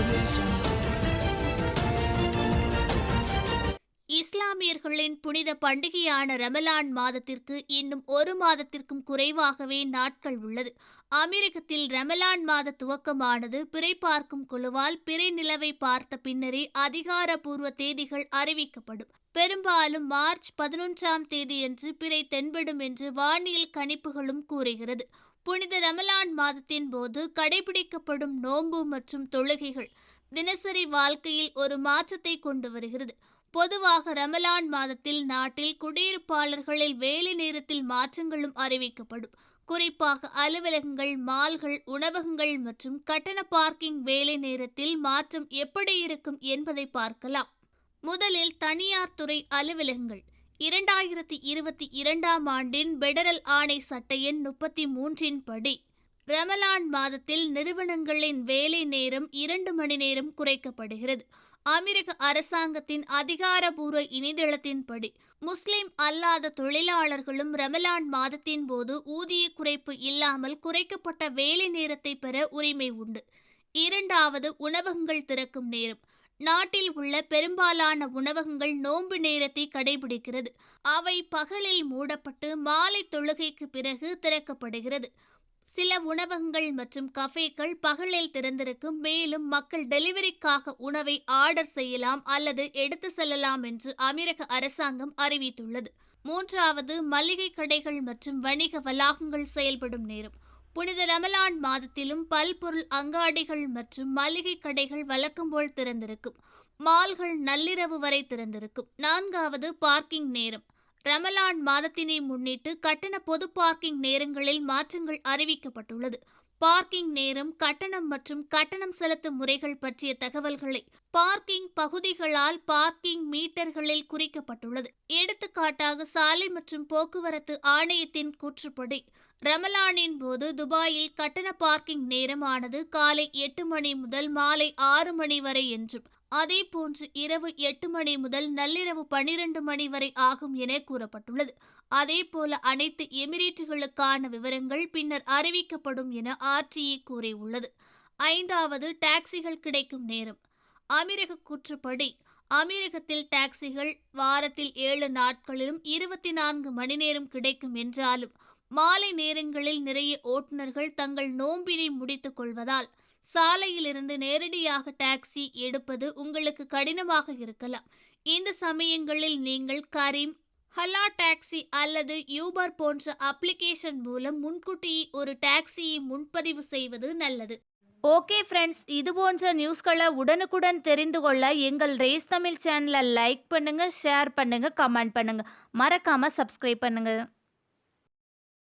Revolution. இஸ்லாமியர்களின் புனித பண்டிகையான ரமலான் மாதத்திற்கு இன்னும் ஒரு மாதத்திற்கும் குறைவாகவே நாட்கள் உள்ளது. அமெரிக்கத்தில் ரமலான் மாத துவக்கமானது பிறை பார்க்கும் குழுவால் பிறை நிலவை பார்த்த பின்னரே அதிகாரப்பூர்வ தேதிகள் அறிவிக்கப்படும். பெரும்பாலும் மார்ச் பதினொன்றாம் தேதியன்று பிறை தென்படும் என்று வானியல் கணிப்புகளும் கூறுகிறது. புனித ரமலான் மாதத்தின் போது கடைபிடிக்கப்படும் நோன்பு மற்றும் தொழுகைகள் தினசரி வாழ்க்கையில் ஒரு மாற்றத்தை கொண்டு வருகிறது. பொதுவாக ரமலான் மாதத்தில் நாட்டில் குடியிருப்பாளர்களில் வேலை நேரத்தில் மாற்றங்களும் அறிவிக்கப்படும். குறிப்பாக அலுவலகங்கள் மால்கள் உணவகங்கள் மற்றும் கட்டண பார்க்கிங் வேலை நேரத்தில் மாற்றம் எப்படி இருக்கும் என்பதை பார்க்கலாம். முதலில் தனியார் துறை அலுவலகங்கள். இரண்டாயிரத்தி இருபத்தி இரண்டாம் ஆண்டின் பெடரல் ஆணை சட்ட எண் முப்பத்தி மூன்றின் படி ரமலான் மாதத்தில் நிறுவனங்களின் வேலை நேரம் இரண்டு மணி நேரம் குறைக்கப்படுகிறது. அமெரிக்க அரசாங்கத்தின் அதிகாரபூர்வ இணையதளத்தின்படி முஸ்லிம் அல்லாத தொழிலாளர்களும் ரமலான் மாதத்தின் போது ஊதிய குறைப்பு இல்லாமல் குறைக்கப்பட்ட வேலை நேரத்தை பெற உரிமை உண்டு. இரண்டாவது உணவகங்கள் திறக்கும் நேரம். நாட்டில் உள்ள பெரும்பாலான உணவகங்கள் நோன்பு நேரத்தை கடைபிடிக்கிறது. அவை பகலில் மூடப்பட்டு மாலை தொழுகைக்கு பிறகு திறக்கப்படுகிறது. சில உணவகங்கள் மற்றும் கஃபேக்கள் பகலில் திறந்திருக்கும் மேலும் மக்கள் டெலிவரிக்காக உணவை ஆர்டர் செய்யலாம் அல்லது எடுத்து செல்லலாம் என்று அமெரிக்க அரசாங்கம் அறிவித்துள்ளது. மூன்றாவது மளிகை கடைகள் மற்றும் வணிக வளாகங்கள் செயல்படும் நேரம். புனித ரமலான் மாதத்திலும் பல்பொருள் அங்காடிகள் மற்றும் மளிகை கடைகள் வழக்கம் போல் திறந்திருக்கும். மால்கள் நள்ளிரவு வரை திறந்திருக்கும். நான்காவது பார்க்கிங் நேரம். ரமலான் மாதத்தினை முன்னிட்டு கட்டண பொது பார்க்கிங் நேரங்களில் மாற்றங்கள் அறிவிக்கப்பட்டுள்ளது. பார்க்கிங் நேரம் கட்டணம் மற்றும் கட்டணம் செலுத்தும் முறைகள் பற்றிய தகவல்களை பார்க்கிங் பகுதிகளால் பார்க்கிங் மீட்டர்களில் குறிக்கப்பட்டுள்ளது. எடுத்துக்காட்டாக சாலை மற்றும் போக்குவரத்து ஆணையத்தின் கூற்றுப்படி ரமலானின் போது துபாயில் கட்டண பார்க்கிங் நேரமானது காலை எட்டு மணி முதல் மாலை ஆறு மணி வரை என்றும் அதேபோன்று இரவு எட்டு மணி முதல் நள்ளிரவு பனிரெண்டு மணி வரை ஆகும் என கூறப்பட்டுள்ளது. அதேபோல அனைத்து எமிரேட்டுகளுக்கான விவரங்கள் பின்னர் அறிவிக்கப்படும் என ஆர்டிஏ கூறியுள்ளது. ஐந்தாவது டாக்ஸிகள் கிடைக்கும் நேரம். அமீரக கூற்றுப்படி அமீரகத்தில் டாக்ஸிகள் வாரத்தில் ஏழு நாட்களிலும் இருபத்தி நான்கு மணி நேரம் கிடைக்கும் என்றாலும் மாலை நேரங்களில் நிறைய ஓட்டுநர்கள் தங்கள் நோம்பினை முடித்துக் கொள்வதால் சாலையிலிருந்து நேரடியாக டாக்ஸி எடுப்பது உங்களுக்கு கடினமாக இருக்கலாம். இந்த சமயங்களில் நீங்கள் கரீம் ஹலா டாக்ஸி அல்லது யூபர் போன்ற அப்ளிகேஷன் மூலம் முன்கூட்டியே ஒரு டாக்ஸியை முன்பதிவு செய்வது நல்லது. ஓகே ஃப்ரெண்ட்ஸ் இது போன்ற நியூஸ்களை உடனுக்குடன் தெரிந்து கொள்ள எங்கள் ரேஸ் தமிழ் சேனலை லைக் பண்ணுங்கள் ஷேர் பண்ணுங்கள் கமெண்ட் பண்ணுங்கள் மறக்காமல் சப்ஸ்கிரைப் பண்ணுங்கள்